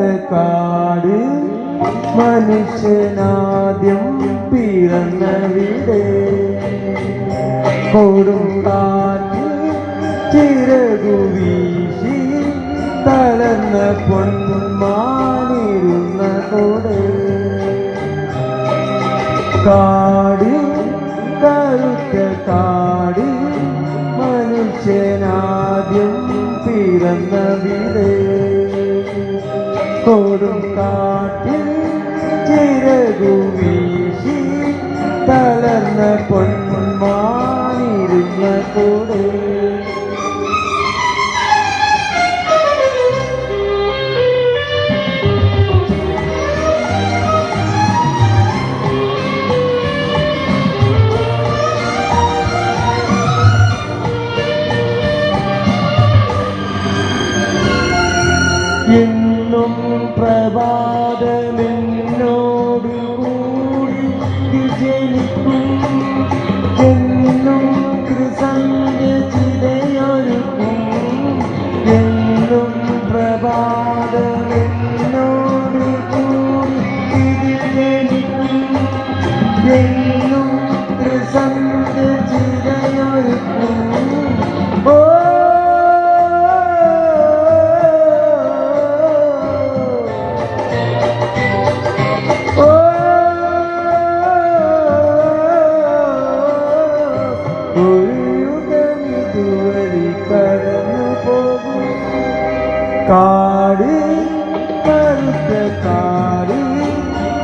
കാട് മനുഷ്യനാദ്യം പിറന്നവിടെ കൊടും കാറ്റ് ചിറകു വീശി തളർന്ന പൊന്മാനിരുന്ന കൂടെ. കാട് കറുത്ത കാട് മനുഷ്യനാദ്യം പിറന്ന വീട്. കൊടും കാട്ടിൽ ചിറകു വീശി തളർന്ന പൊന്മാനിരുന്ന കൂടെ എന്നും പ്രഭാതമെന്നോട് കൂടി എന്നും കൃസന്റെ എന്നും പ്രഭാതമെന്നോട് കൂടി കാട് കറുത്ത കാടി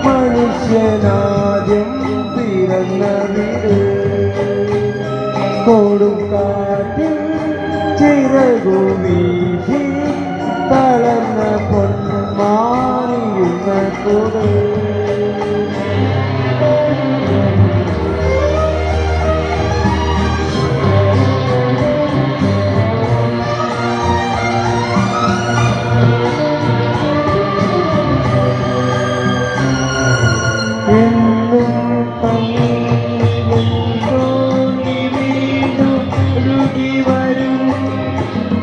മനുഷ്യനാദ്യം പിറന്ന വീട്. കൊടും കാട്ടിൽ ചിറകു വീശി തളർന്ന പൊന്മാറിയുന്ന കൂടെ.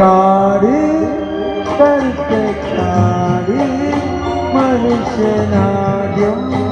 ी परित्यशनाद्यम्